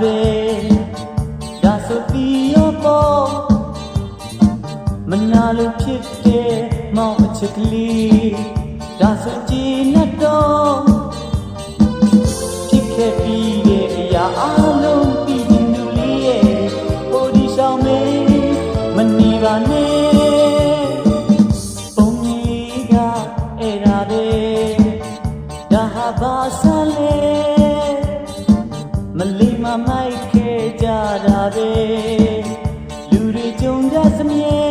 ပဲဒါဆိုပြီးရောပေါ့မနာလို့ဖြစ်တဲ့မောင်အချစ်ကလေးဒါဆိုကြည်နဲ့တော့ဖြစ်ခဲ့ပြီးတဲ့အရာအလုံးပြီးရင်လူလေးရဲ့ဟိုဒီရှောင်းမေးမနေပါနဲ့ပုံကြီးကအဲ့ဒါပဲဒါဟာဘာဆန်းလဲ မလေးမမိုက်ခဲ့ကြတာပဲလူတွေကြုံကြစမြဲ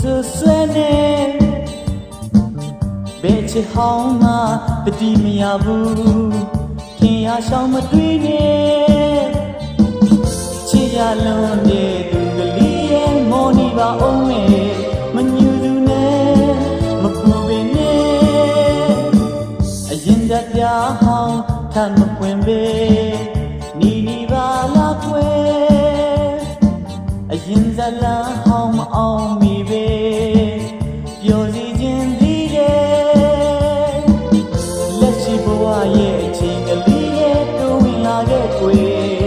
ဆူဆွဲနဲ့ဘယ်ချစ်ဟောင်းမှတတိမရဘူးခင်ရရှောင်းမတွေးနဲ့ချစ်ရလုံးတဲ့ ဟောင်းထမ်းမပွင့်ပဲနီနီပါလာကွယ်အရင်ဇလန်ဟောင်းမအောင်မီပဲပျော်စီခြင်းသည်တဲ့လက်ရှိဘဝရဲ့အချိန်ကလေးရဲ့တိုးဝင်လာခဲ့ကွယ်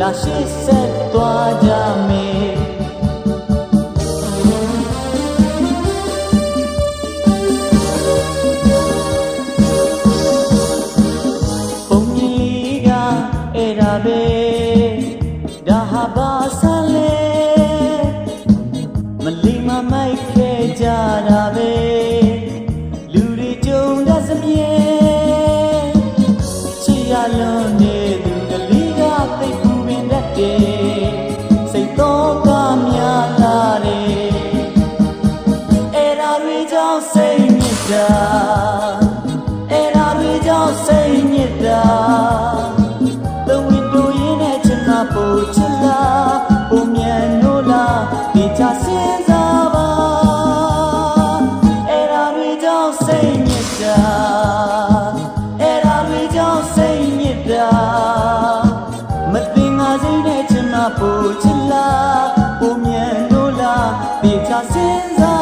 လာရှိဆက်သွားကြမယ် ဟာဘာဆန်းလဲမလီမမိုက်ခဲ့ကြတာပဲ ရာမသိငါစိတ်နဲ့ချင်မဖို့ချစ်လားပုံမြန်လို့လားပြေချစင်စား